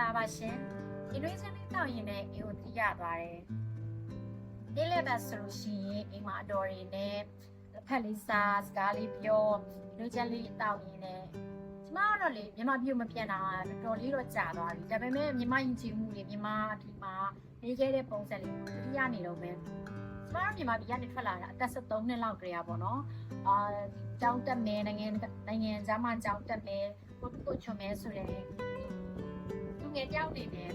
လာပါရှင်ဒီလိုချင်းလေးတောက်ရင်လည်းအိမ်ကိုတီးရသွားတယ်နေ့လည်တာဆိုလို့ရှိရင်အိမ်မှာအတော်တွေနဲ့ဖက်လေးစားစကားလေးပြောဒီလိုချင်းလေးတောက်ရင်လည်းကျမကတော့လေမြန်မာပြည်မပြန်တာတော်တော်လေးတော့ကြာသွားပြီဒါပေမဲ့မြန်မာယဉ်ကျေးမှုတွေမြန်မာဒီမှာနေခဲ့တဲ့ပုံစံလေးကိုတတိယနေတော့မယ်ကျမတို့မြန်မာပြည်ကနေထွက်လာတာအသက်73နှစ်လောက်ကြရပါတော့အာကျောင်းတက်မယ်နိုင်ငံနိုင်ငံခြားမှာကျောင်းတက်မယ်ကိုကိုချွန်မယ်ဆိုတဲ့လူ ငယ်တယောက်အနေနဲ့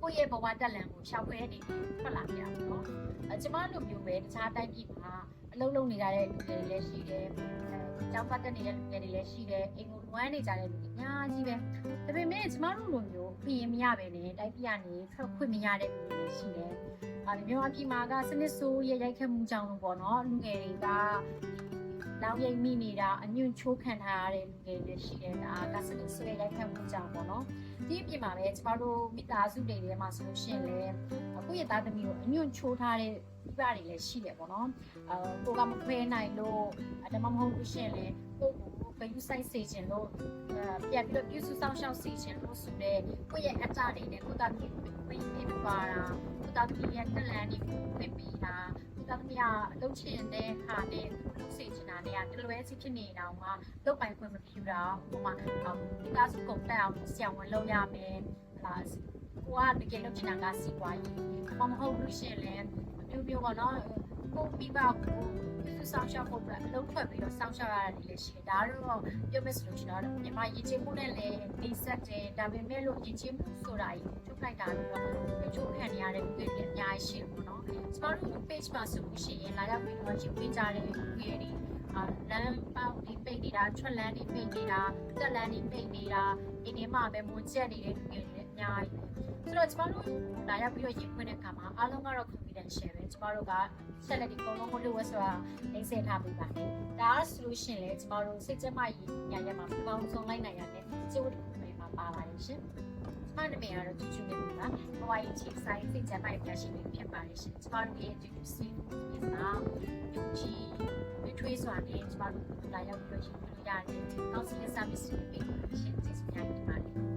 ကိုယ့်ရဲ့ဘဝတက်လန်ကိုရှောက်ခွဲနေထွက်လာကြတာပေါ့နော်။အဲကျမတို့မျိုးပဲတခြားတိုင်းပြည်မှာအလုံးလုံးနေကြတဲ့လူတွေလည်းရှိတယ်။အဲကျောင်းပတ်တက်နေတဲ့လူတွေလည်းရှိတယ်။အိမ်ကိုဝမ်းနေကြတဲ့လူတွေအများကြီးပဲ။ဒါပေမဲ့ကျမတို့လိုမျိုးပြင်မရပဲနဲ့တိုင်းပြည်ကနေထွက်ခွင့်မရတဲ့လူတွေလည်းရှိတယ်။အဲဒီမြန်မာပြည်မှာကစနစ်ဆိုးရဲ့ရိုက်ခတ်မှုကြောင့်လို့ပေါ့နော်။လူငယ်တွေက လောင်ရိပ်မိနေတာအညွန့်ချိုးခံထားရတဲ့လူတွေလည်းရှိတယ်ဒါကစနစ်ဆိုးရဲ့ရိုက်ခတ်မှုကြောင့်ပေါ့နော်ဒီအပြင်မှာပဲကျမတို့မိသားစုတွေထဲမှာဆိုလို့ရှိရင်လည်းကိုယ့်ရဲ့သားသမီးကိုအညွန့်ချိုးထားတဲ့ပြပတွေလည်းရှိတယ်ပေါ့နော်အဲကိုကမခွဲနိုင်လို့ဒါမှမဟုတ်လို့ရှိရင်လည်းကိုယ့်ကိုဘယ်ယူဆိုင်စေခြင်းလို့အဲပြတ်ပြပြုစုဆောင်ရှောက်စေခြင်းလို့ဆိုတဲ့ကိုယ့်ရဲ့အတ္တတွေနဲ့ကိုယ့်သားသမီးကိုပြင်ပြပါတာကိုယ့်သားသမီးရဲ့တက်လန်တွေကိုပြင်ပြတာ ကိုယ့်သားသမီးကအလုပ်ချင်တဲ့ဟာနဲ့လုပ်စေချင်တာတွေကတလွဲစီဖြစ်နေတော့မှလုပ်ပိုင်ခွင့်မပြုတာဟိုမှာဒီကားစုကုန်တက်အောင်ဆရာဝန်လုပ်ရမယ်ဟာကိုကတကယ်လုပ်ချင်တာကစီပွားရေးမမဟုတ်လို့ရှိရင်လည်းအမျိုးမျိုးပေါ့နော်ကိုမိဘကိုသူဆောင်းရှောက်ဖို့အတွက်အလုပ်ထွက်ပြီးတော့ဆောင်းရှောက်ရတယ်လည်းရှိတယ်ဒါတော့ပြောမစလို့ရှိတော့မြန်မာရည်ချင်းမှုနဲ့လည်းနေဆက်တယ်ဒါပေမဲ့လို့ရည်ချင်းမှုဆိုတာကြီးထုတ်လိုက်တာတော့ချုပ်ခံရတဲ့လူတွေအများကြီးရှိတယ်ပေါ့နော် ကျမတို့ page မှာဆိုလို့ရှိရင်လာရောက်ပြီးတော့ရုပ်ပေးကြတဲ့လူတွေတွေအာလမ်းပေါက်ဒီပိတ်နေတာထွက်လန်းဒီပိတ်နေတာတက်လန်းဒီပိတ်နေတာဒီနေ့မှပဲမွန်ချက်နေတဲ့လူတွေလည်းအများကြီးပဲဆိုတော့ကျမတို့လာရောက်ပြီးတော့ရင်ခွင့်တဲ့အခါမှာအားလုံးကတော့ confidential ပဲကျမတို့ကဆက်လက်ဒီကုန်လုံးမလို့ဝက်ဆိုတာနေဆက်ထားပေးပါတယ်ဒါဆိုလို့ရှိရင်လည်းကျမတို့စိတ်ကျမကြီးညာရက်မှာပပေါင်းဆုံးလိုက်နိုင်ရတဲ့ကျေဝတ်တစ်ခုပဲမှာပါပါတယ်ရှင်ကျ မနာမည်ကတော့ချူချူနေပါဟဝိုင်ချီဆိုင်စိတ်ချမ်းသာရရှိနေဖြစ်ပါလိမ့်ရှင်ကျမတို့ရဲ့ GDC ဖြစ်တာယုံကြည်ဝိထွေးစွာနဲ့ကျမတို့လာရောက်ပြီးရရှိလို့ရတယ် counseling service တွေပေးရှင်ကျေးဇူးများပါတယ်